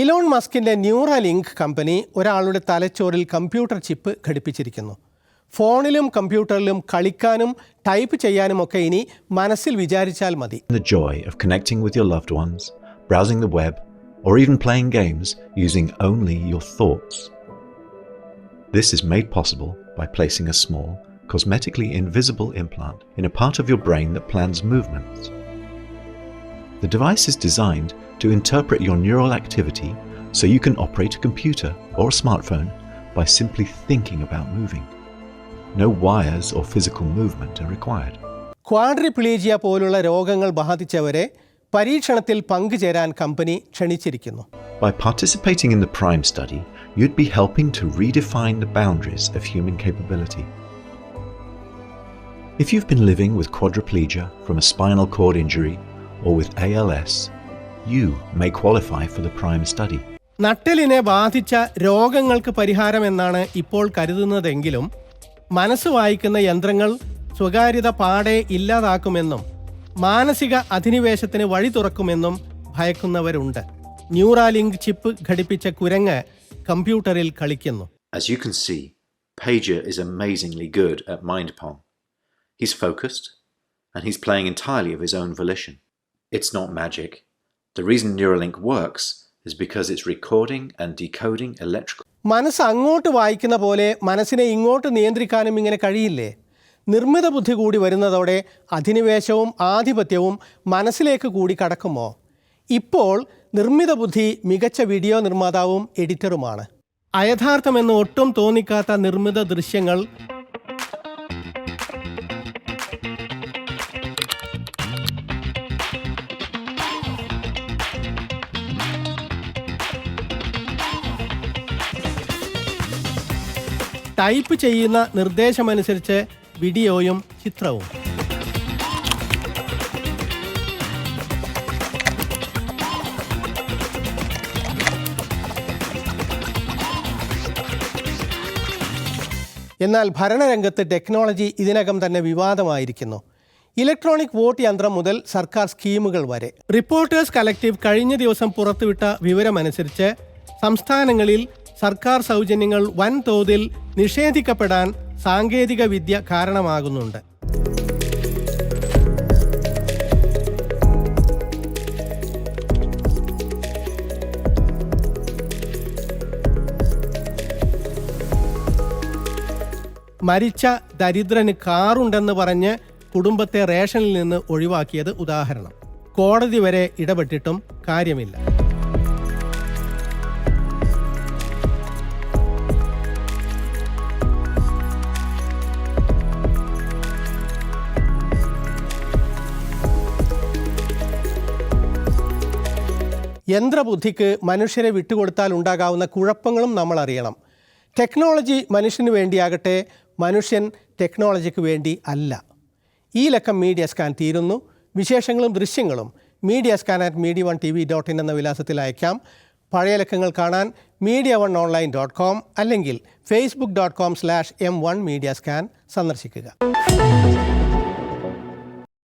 Elon മസ്കിന്റെ Noora link company ഒരാളുടെ തലച്ചോറിൽ കമ്പ്യൂട്ടർ ചിപ്പ് ഘടിപ്പിച്ചിരിക്കുന്നു. ഫോണിലും കമ്പ്യൂട്ടറിലും കളിക്കാനും ടൈപ്പ് ചെയ്യാനും ഒക്കെ ഇനി മനസ്സിൽ വിചാരിച്ചാൽ മതി. Joy of connecting with your your loved ones browsing the web or even playing games using only your thoughts this is made possible by placing a small cosmetically invisible implant in a part of your brain the plans movements The device is designed to interpret your neural activity so you can operate a computer or a smartphone by simply thinking about moving. No wires or physical movement are required. Quadriplegia പോലുള്ള രോഗങ്ങൾ ബാധിച്ചവരെ പരീക്ഷണത്തിൽ പങ്കുചേരാൻ company ക്ഷണിച്ചിരിക്കുന്നു By participating in the PRIME study, you'd be helping to redefine the boundaries of human capability. If you've been living with quadriplegia from a spinal cord injury or with ALS, you may qualify for the PRIME study. നട്ടലിനെ ബാധിച്ച രോഗങ്ങൾക്ക് പരിഹാരം എന്നാണ് ഇപ്പോൾ കരുതുന്നതെങ്കിലും മനസ്സ് വായിക്കുന്ന യന്ത്രങ്ങൾ സ്വകാര്യത പാടെ ഇല്ലാതാക്കുമെന്നും മാനസിക അധിനിവേശത്തിന് വഴി തുറക്കുമെന്നും ഭയക്കുന്നവരുണ്ട് ന്യൂറാലിങ്ക് ചിപ്പ് ഘടിപ്പിച്ച കുരങ്ങ് കമ്പ്യൂട്ടറിൽ കളിക്കുന്നു As you can see, Pager is amazingly good at Mind Pong. He's focused and he's playing entirely of his own volition. It's not magic. The reason Neuralink works is because it's recording and decoding electrical മനസ്സ് അങ്ങോട്ട് വായിക്കുന്ന പോലെ മനസ്സിനെ ഇങ്ങോട്ട് നിയന്ത്രിക്കാനും ഇങ്ങനെ കഴിയില്ലേ? നിർമ്മിത ബുദ്ധി കൂടി വരുന്നതോടെ അധിനിവേശവും ആധിപത്യവും മനസ്സിലേക്ക് കൂടി കടക്കുമോ? ഇപ്പോൾ നിർമ്മിത ബുദ്ധി മികച്ച വീഡിയോ നിർമ്മാതാവും എഡിറ്ററുമാണ്. അയഥാർത്ഥമെന്ന് ഒട്ടും തോന്നിക്കാത്ത നിർമ്മിത ദൃശ്യങ്ങൾ ടൈപ്പ് ചെയ്യുന്ന നിർദ്ദേശമനുസരിച്ച് വീഡിയോയും ചിത്രവും. എന്നാൽ ഭരണരംഗത്ത് ടെക്നോളജി ഇതിനകം തന്നെ വിവാദമായിരിക്കുന്നു. ഇലക്ട്രോണിക് വോട്ട് യന്ത്രം മുതൽ സർക്കാർ സ്കീമുകൾ വരെ. റിപ്പോർട്ടേഴ്സ് കളക്റ്റീവ് കഴിഞ്ഞ ദിവസം പുറത്തുവിട്ട വിവരമനുസരിച്ച് സംസ്ഥാനങ്ങളിൽ സർക്കാർ സൗജന്യങ്ങൾ വൻതോതിൽ നിഷേധിക്കപ്പെടാൻ സാങ്കേതിക വിദ്യ കാരണമാകുന്നുണ്ട്. മരിച്ച ദരിദ്രന് കാറുണ്ടെന്ന് പറഞ്ഞ് കുടുംബത്തെ റേഷനിൽ നിന്ന് ഒഴിവാക്കിയത് ഉദാഹരണം. കോടതി വരെ ഇടപെട്ടിട്ടും കാര്യമില്ല. യന്ത്രബുദ്ധിക്ക് മനുഷ്യരെ വിട്ടുകൊടുത്താൽ ഉണ്ടാകാവുന്ന കുഴപ്പങ്ങളും നമ്മൾ അറിയണം. ടെക്നോളജി മനുഷ്യന് വേണ്ടിയാകട്ടെ മനുഷ്യൻ ടെക്നോളജിക്ക് വേണ്ടി അല്ല. ഈ ലക്കം മീഡിയ സ്കാൻ തീരുന്നു. വിശേഷങ്ങളും ദൃശ്യങ്ങളും media scan at media one T V dot in എന്ന വിലാസത്തിൽ അയക്കാം. പഴയ ലക്കങ്ങൾ കാണാൻ media one online dot com അല്ലെങ്കിൽ Facebook dot com slash M one media scan സന്ദർശിക്കുക.